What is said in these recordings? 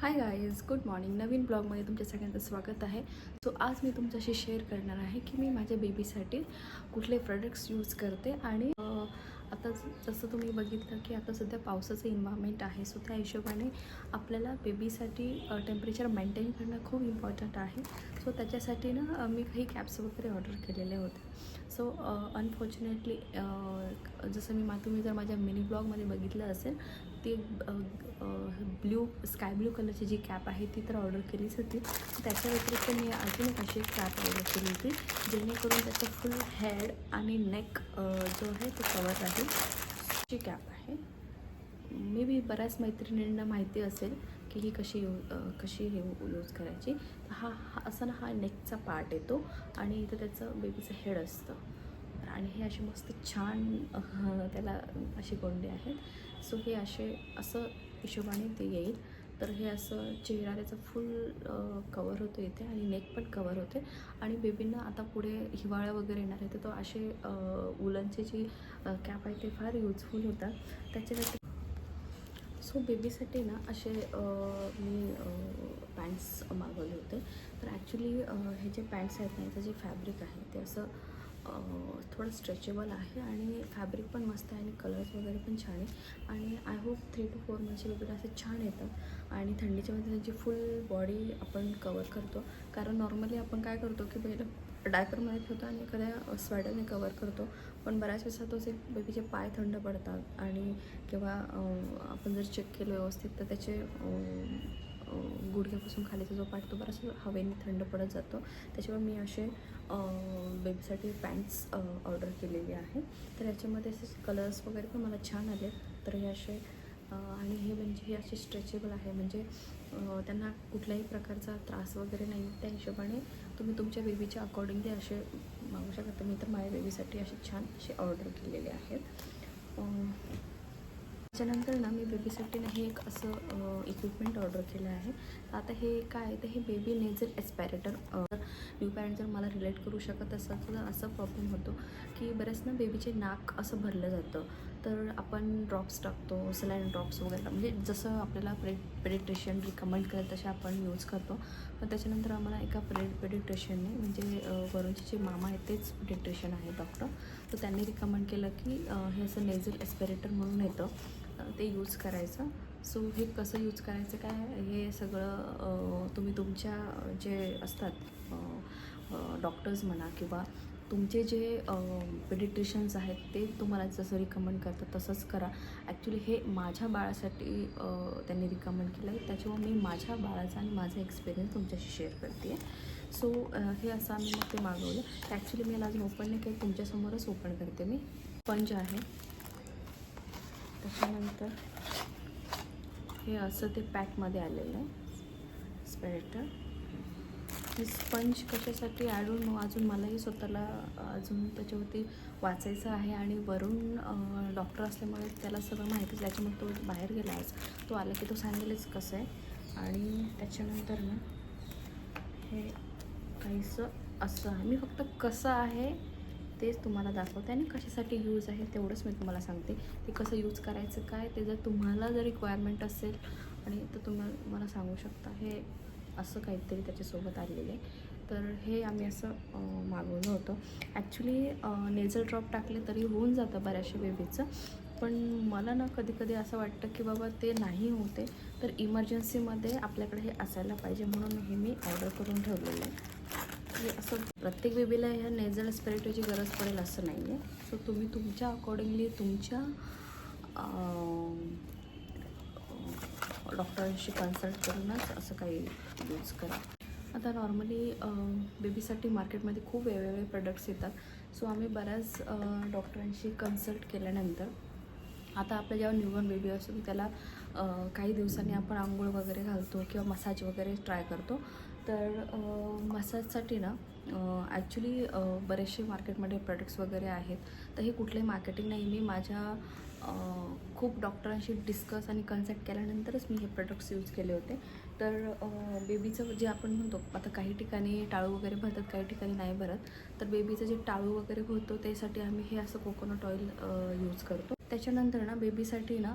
हाय guys good morning नवीन ब्लॉगमध्ये तुमच्या सगळ्यांचं स्वागत आहे. सो आज मी तुमच्याशी शेअर करणार आहे की मी माझ्या बेबीसाठी कुठले प्रोडक्ट्स यूज करते आणि आता जसं तुम्ही बघितलं की आता सध्या पावसाचं इन्व्हायरमेंट आहे. सो त्या हिशोबाने आपल्याला बेबीसाठी टेम्परेचर मेंटेन करणं खूप इम्पॉर्टंट आहे. सो त्याच्यासाठी ना मी काही कॅप्स वगैरे ऑर्डर केलेले होते. सो अनफॉर्च्युनेटली जसं मी मा तुम्ही जर माझ्या मिनी ब्लॉगमध्ये बघितलं असेल ती ब्ल्यू स्काय ब्ल्यू कलरची जी कॅप आहे ती तर ऑर्डर केलीच होती. त्याच्या व्यतिरिक्त मी अजून एक अशी एक कॅप ऑर्डर केली होती जेणेकरून त्याचं फुल हेड आणि नेक जो आहे तो कवर राहील. ची कॅप आहे. मे बी बऱ्याच मैत्रिणींना माहिती असेल की ही कशी यू कशी हे यूज करायची. तर हा हा असा ना हा नेकचा पार्ट येतो आणि इथं त्याचं बेबीचं हेड असतं. आणि हे असे मस्त छान त्याला असे गोंडे आहेत. सो हे असे असं हिशोबाने ते येईल. तर हे असं चेहरा त्याचा फुल कवर होतो इथे आणि नेक पण कवर होते. आणि बेबींना आता पुढे हिवाळा वगैरे येणार आहे तर तो असे उलनचे जी कॅप आहे ते फार युजफुल होतात. त्याच्या सो बेबीसाठी ना असे मी पॅन्ट्स मागवले होते. तर ॲक्च्युली हे जे पॅन्ट्स आहेत ना याचं जे फॅब्रिक आहे ते असं थोडं स्ट्रेचेबल आहे आणि फॅब्रिक पण मस्त आहे आणि कलर्स वगैरे पण छान आहे. आणि I hope three two four मंथचे वगैरे असं छान येतं आणि थंडीच्या मध्ये त्यांची फुल बॉडी आपण कवर करतो. कारण नॉर्मली आपण काय करतो की पहिलं डायपरमध्ये ठेवतो आणि एखाद्या स्वेटरने कवर करतो. पण बऱ्याच वेळेस एक बेबीचे पाय थंड पडतात आणि किंवा आपण जर चेक केलं व्यवस्थित तर त्याचे गुडघ्यापासून खालीचा जो पाठ तो बराच हवेने थंड पडत जातो. त्याच्यामुळे मी असे बेबीसाठी पॅन्ट्स ऑर्डर केलेली आहे. तर याच्यामध्ये असे कलर्स वगैरे पण मला छान आले तर हे असे आणि हे म्हणजे हे असे स्ट्रेचेबल आहे. म्हणजे त्यांना कुठल्याही प्रकारचा त्रास वगैरे नाही. त्या हिशोबाने तुम्ही तुमच्या बेबीच्या अकॉर्डिंगली असे मागू शकता. मी तर माझ्या बेबीसाठी असे छान असे ऑर्डर केलेले आहेत. त्याच्यानंतर ना मी बेबीसाठी ना हे एक असं इक्विपमेंट ऑर्डर केलं आहे. आता हे काय आहे तर हे baby nasal aspirator new parent जर मला रिलेट करू शकत असाल तर असा प्रॉब्लेम होतो की बरेच ना बेबीचे नाक असं भरलं जातं. तर आपण ड्रॉप्स टाकतो सलाईन ड्रॉप्स वगैरे म्हणजे जसं आपल्याला प्रे पेडिट्रेशन रिकमेंड करेल तसे आपण यूज करतो. पण त्याच्यानंतर आम्हाला एका प्रे पेडिट्रेशनने म्हणजे वरुणचे वरूनचे जे मामा आहेत तेच पेडिट्रेशन आहे डॉक्टर तर त्यांनी रिकमेंड केलं की हे असं नेझल एस्पिरेटर म्हणून येतं. ते यूज करायचं. सो हे कसं यूज करायचं काय हे सगळं तुम्ही तुमच्या जे असतात डॉक्टर्स म्हणा किंवा तुमचे जे पेडिट्रिशन्स आहेत ते तुम्हाला जसं रिकमेंड करतात तसंच करा. ॲक्च्युली हे माझ्या बाळासाठी त्यांनी रिकमेंड केलं आहे त्याच्यामुळे मी माझ्या बाळाचा आणि माझा एक्सपिरियन्स तुमच्याशी शेअर करते आहे सो हे असं आम्ही मग ते मागवलं. ॲक्च्युली मी याला अजून ओपन नाही केलं. तुमच्यासमोरच ओपन करते मी. स्पंज आहे. त्याच्यानंतर हे असं ते पॅकमध्ये आलेलं आहे. स्पेरेटर हे स्पंज कशासाठी आडून अजून मलाही स्वतःला अजून त्याच्यावरती वाचायचं आहे आणि वरून डॉक्टर असल्यामुळे त्याला सगळं माहितीच त्याच्यामुळे तो बाहेर गेला आज. तो आला की तो सांगेलच कसं आहे. आणि त्याच्यानंतर ना हे काहीसं असं आहे. मी फक्त कसं आहे तेच तुम्हाला दाखवते आणि कशासाठी यूज आहे तेवढंच मी तुम्हाला सांगते. ते कसं यूज करायचं काय ते जर तुम्हाला जर रिक्वायरमेंट असेल आणि तर तुम्ही मला सांगू शकता. हे असं काहीतरी त्याच्यासोबत आलेलं आहे. तर हे आम्ही असं मागवलं होतं. ॲक्च्युली नेझल ड्रॉप टाकले तरी होऊन जातं बऱ्याचशा बेबीचं पण मला ना कधी कधी असं वाटतं की बाबा ते नाही होते तर इमर्जन्सीमध्ये आपल्याकडे हे असायला पाहिजे म्हणून हे मी ऑर्डर करून ठेवलेलं आहे. हे असं प्रत्येक बेबीला ह्या नेझल स्पिरिटची गरज पडेल असं नाही आहे सो तुम्ही तुमच्या अकॉर्डिंगली तुमच्या डॉक्टरांशी कन्सल्ट करूनच असं काही यूज करा. आता नॉर्मली बेबीसाठी मार्केटमध्ये खूप वेगवेगळे प्रोडक्ट्स येतात. सो आम्ही बऱ्याच डॉक्टरांशी कन्सल्ट केल्यानंतर आता आपला जेव्हा न्यूबॉर्न बेबी असतो त्याला काही दिवसांनी आपण आंघोळ वगैरे घालतो किंवा मसाज वगैरे ट्राय करतो. तर मसाजसाठी ना ॲक्च्युली बरेचसे मार्केटमध्ये प्रोडक्ट्स वगैरे आहेत. तर हे कुठले मार्केटिंग नाही. मी माझ्या खूप डॉक्टरांशी डिस्कस आणि कन्सल्ट केल्यानंतरच मी हे प्रोडक्ट्स यूज केले होते. तर बेबीचं जे आपण म्हणतो आता काही ठिकाणी टाळू वगैरे भरतात काही ठिकाणी नाही भरत. तर बेबीचं जे टाळू वगैरे होतो त्यासाठी आम्ही हे असं कोकोनट ऑइल यूज करतो. त्याच्यानंतर ना बेबीसाठी ना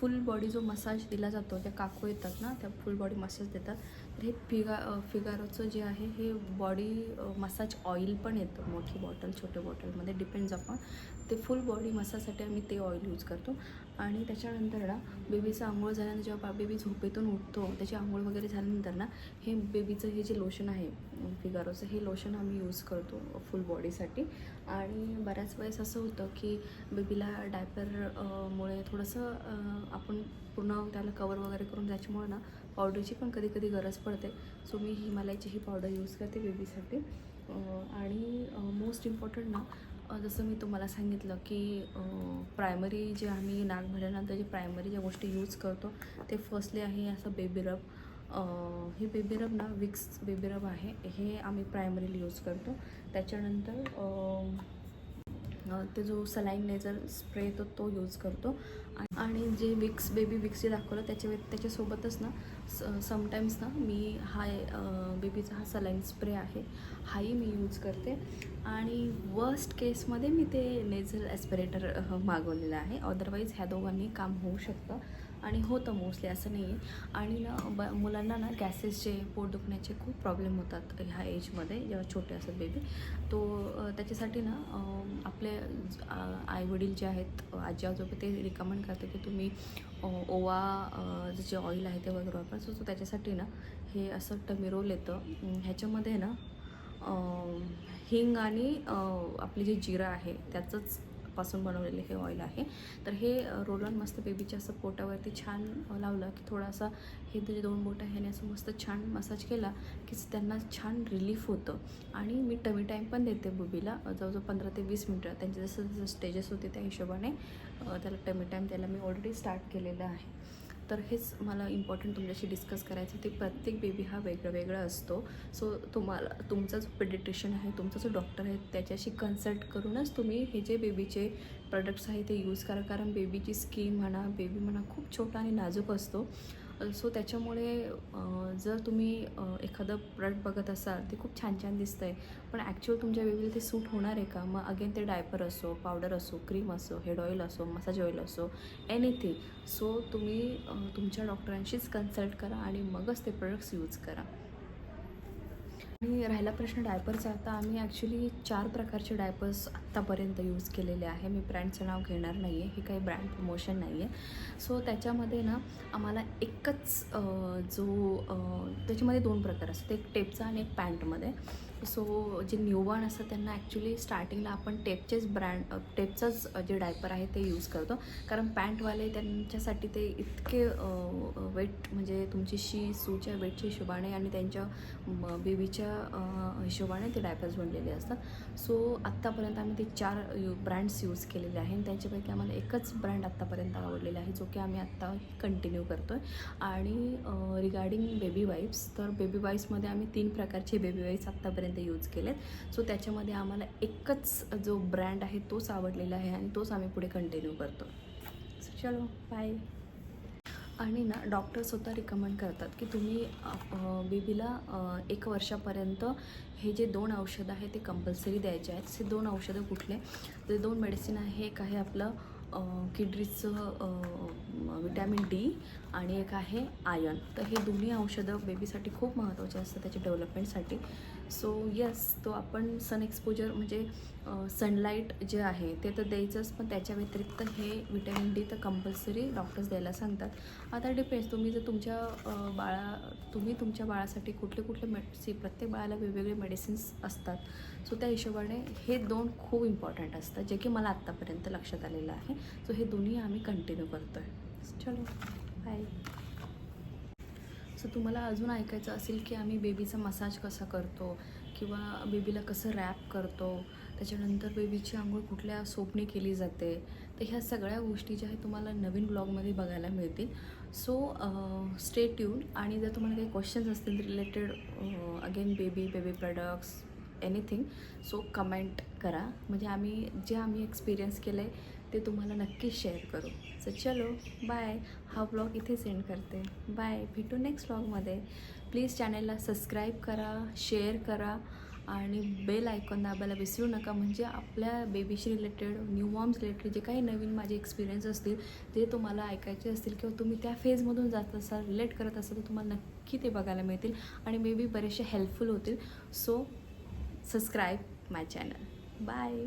फुल बॉडी जो मसाज दिला जातो त्या काकू येतात ना त्या फुल बॉडी मसाज देतात. हे फिगा फिगारोचं जे आहे हे बॉडी मसाज ऑइल पण येतं. मोठी बॉटल छोट्या बॉटलमध्ये डिपेंड्स अपॉन ते फुल बॉडी मसाजसाठी आम्ही ते ऑइल यूज करतो. आणि त्याच्यानंतर ना बेबीचं आंघोळ झाल्यानंतर जेव्हा बेबी झोपेतून उठतो त्याची आंघोळ वगैरे झाल्यानंतर ना हे बेबीचं हे जे लोशन आहे फिगारोचं हे लोशन आम्ही यूज करतो फुल बॉडीसाठी आणि बऱ्याच वेळेस असं होतं की बेबीला डायपरमुळे थोडंसं आपण पूर्ण त्याला कवर वगैरे करून त्याच्यामुळे ना पावडरची पण कधी कधी गरज पडते. सो मी हिमालयाची ही पावडर यूज करते बेबीसाठी. आणि मोस्ट इम्पॉर्टंट ना जसं मी तुम्हाला सांगितलं की प्रायमरी जे आम्ही नाक भरल्यानंतर जे प्रायमरी ज्या गोष्टी यूज करतो ते फर्स्टली आहे असं बेबी रब हे बेबी रब ना विक्स बेबी रब आहे. हे आम्ही प्रायमरीली यूज करतो. त्याच्यानंतर ते जो सलाईन लेझर स्प्रे येतो तो यूज करतो. आणि जे विक्स बेबी विक्स जे दाखवलं त्याच्या त्याच्यासोबतच ना स समटाईम्स ना मी हा बेबीचा हा सलाईन स्प्रे आहे. हाही मी यूज करते. आणि वर्स्ट केसमध्ये मी ते नेझल ॲस्पिरेटर मागवलेलं आहे. अदरवाईज ह्या दोघांनी काम होऊ शकतं. आणि होतं मोस्टली असं नाही आहे आणि ना ब मुलांना ना गॅसेसचे पोट दुखण्याचे खूप प्रॉब्लेम होतात ह्या एजमध्ये जेव्हा छोटे असतात बेबी तो त्याच्यासाठी ना आपले आई वडील जे आहेत आजी आजोबा ते रिकमेंड करते की तुम्ही ओवा जे ऑइल आहे ते वगैरे वापर. सो त्याच्यासाठी ना हे असं टमिरोल येतं. ह्याच्यामध्ये ना हिंग आणि आपले आपली जे जिरं आहे त्याचंच पासून बनवलेले हे ऑइल आहे. तर हे रोलन मस्त बेबीच्या असं पोटावरती छान लावलं की थोडासा हे जे दोन बोटं ह्याने असं मस्त छान मसाज केला की त्यांना छान रिलीफ होतं. आणि मी टमी टाईम पण देते बेबीला जवळजवळ पंधरा ते वीस मिनटं. त्यांचे जसं जसं स्टेजेस होते त्या हिशोबाने त्याला टमी टाईम त्याला मी ऑलरेडी स्टार्ट केलेलं आहे. तर हेच मला इम्पॉर्टंट तुमच्याशी डिस्कस करायचं ते प्रत्येक बेबी हा वेगळं वेगळा असतो. सो तुम्हाला तुमचा जो पेडिट्रिशन आहे तुमचा जो डॉक्टर आहे त्याच्याशी कन्सल्ट करूनच तुम्ही हे जे बेबीचे प्रोडक्ट्स आहे ते यूज करा. कारण बेबीची स्किन म्हणा बेबी म्हणा खूप छोटा आणि नाजूक असतो. सो त्याच्यामुळे जर तुम्ही एखादं प्रॉडक्ट बघत असाल ते खूप छान छान दिसतं आहे पण ॲक्च्युअल तुमच्या वेगवेगळे ते सूट होणार आहे का? मग अगेन ते डायपर असो पावडर असो क्रीम असो हेड ऑइल असो मसाज ऑइल असो एनिथिंग सो तुम्ही तुमच्या डॉक्टरांशीच कन्सल्ट करा आणि मगच ते प्रोडक्ट्स यूज करा. आणि राहिला प्रश्न डायपरचा. आता आम्ही ॲक्च्युली चार प्रकारचे डायपर्स आत्तापर्यंत यूज केलेले आहे. मी ब्रँडचं नाव घेणार नाही आहे हे काही ब्रँड प्रमोशन नाही आहे सो त्याच्यामध्ये ना आम्हाला एकच जो त्याच्यामध्ये दोन प्रकार असतात. एक टेपचा आणि एक पॅन्टमध्ये. सो जे न्यूबॉर्न असतात त्यांना ॲक्च्युली स्टार्टिंगला आपण टेपचेच ब्रँड टेपचंच जे डायपर आहे ते यूज करतो. कारण पॅन्टवाले त्यांच्यासाठी ते इतके वेट म्हणजे तुमची शी सूच्या वेटच्या हिशोबाने आणि त्यांच्या बेबीच्या हिशोबाने ते डायपर्स बनलेले असतात. सो आत्तापर्यंत आम्ही ते चार यू ब्रँड्स यूज केलेले आहे आणि त्यांच्यापैकी आम्हाला एकच ब्रँड आत्तापर्यंत आवडलेला आहे जो की आम्ही आत्ता कंटिन्यू करतो आहे आणि रिगार्डिंग बेबी वाईप्स तर बेबी वाईप्समध्ये आम्ही तीन प्रकारचे बेबी वाईप्स आत्तापर्यंत यूज केलेत. सो त्याच्यामध्ये आम्हाला एकच जो ब्रँड आहे तोच आवडलेला आहे आणि तोच आम्ही पुढे कंटिन्यू करतो. सो चलो बाय आणि ना डॉक्टर स्वतः रिकमेंड करतात की तुम्ही बेबीला एक वर्षापर्यंत हे जे दोन औषधं आहे ते कंपल्सरी द्यायचे आहेत. हे दोन औषधं कुठले? ते दोन मेडिसिन आहे एक आहे आपलं किडरीचं विटॅमिन डी आणि एक आहे आयर्न तर हे दोन्ही औषधं बेबीसाठी खूप महत्त्वाचे असतात त्याच्या डेव्हलपमेंटसाठी सो यस तो आपण सन एक्सपोजर म्हणजे सनलाईट जे आहे ते तर द्यायचंच पण त्याच्या व्यतिरिक्त हे विटॅमिन डी तर कंपल्सरी डॉक्टर्स द्यायला सांगतात. आता डिपेंड्स तुम्ही जर तुमच्या बाळा तुम्ही तुमच्या बाळासाठी कुठले कुठले मेडिसी प्रत्येक बाळाला वेगवेगळे मेडिसिन्स असतात. सो त्या हिशोबाने हे दोन खूप इम्पॉर्टंट असतात जे की मला आत्तापर्यंत लक्षात आलेलं आहे. सो हे दोन्ही आम्ही कंटिन्यू करतो आहे चलो बाय असं तुम्हाला अजून ऐकायचं असेल की आम्ही बेबीचा मसाज कसा करतो किंवा बेबीला कसं रॅप करतो त्याच्यानंतर बेबीची आंघोळ कुठल्या सोपने केली जाते तर ह्या सगळ्या गोष्टी ज्या आहेत तुम्हाला नवीन ब्लॉगमध्ये बघायला मिळतील. सो स्टे ट्यून आणि जर तुम्हाला काही क्वेश्चन्स असतील related again baby baby products anything so comment करा. म्हणजे आम्ही जे आम्ही एक्सपिरियन्स केलं आहे ते तुम्हाला नक्कीच शेअर करू. सो चलो बाय हा ब्लॉग इथे सेंड करते. बाय भेटू नेक्स्ट ब्लॉगमध्ये प्लीज चॅनलला सबस्क्राईब करा शेअर करा आणि बेल आयकॉन दाबायला विसरू नका. म्हणजे आपल्या बेबीशी रिलेटेड न्यू मॉम्स रिलेटेड जे काही नवीन माझे एक्सपिरियन्स असतील ते तुम्हाला ऐकायचे असतील किंवा तुम्ही त्या फेजमधून जात असाल रिलेट करत असाल तर तुम्हाला नक्की ते बघायला मिळतील आणि मे बी बरेचसे हेल्पफुल होतील. So subscribe my channel bye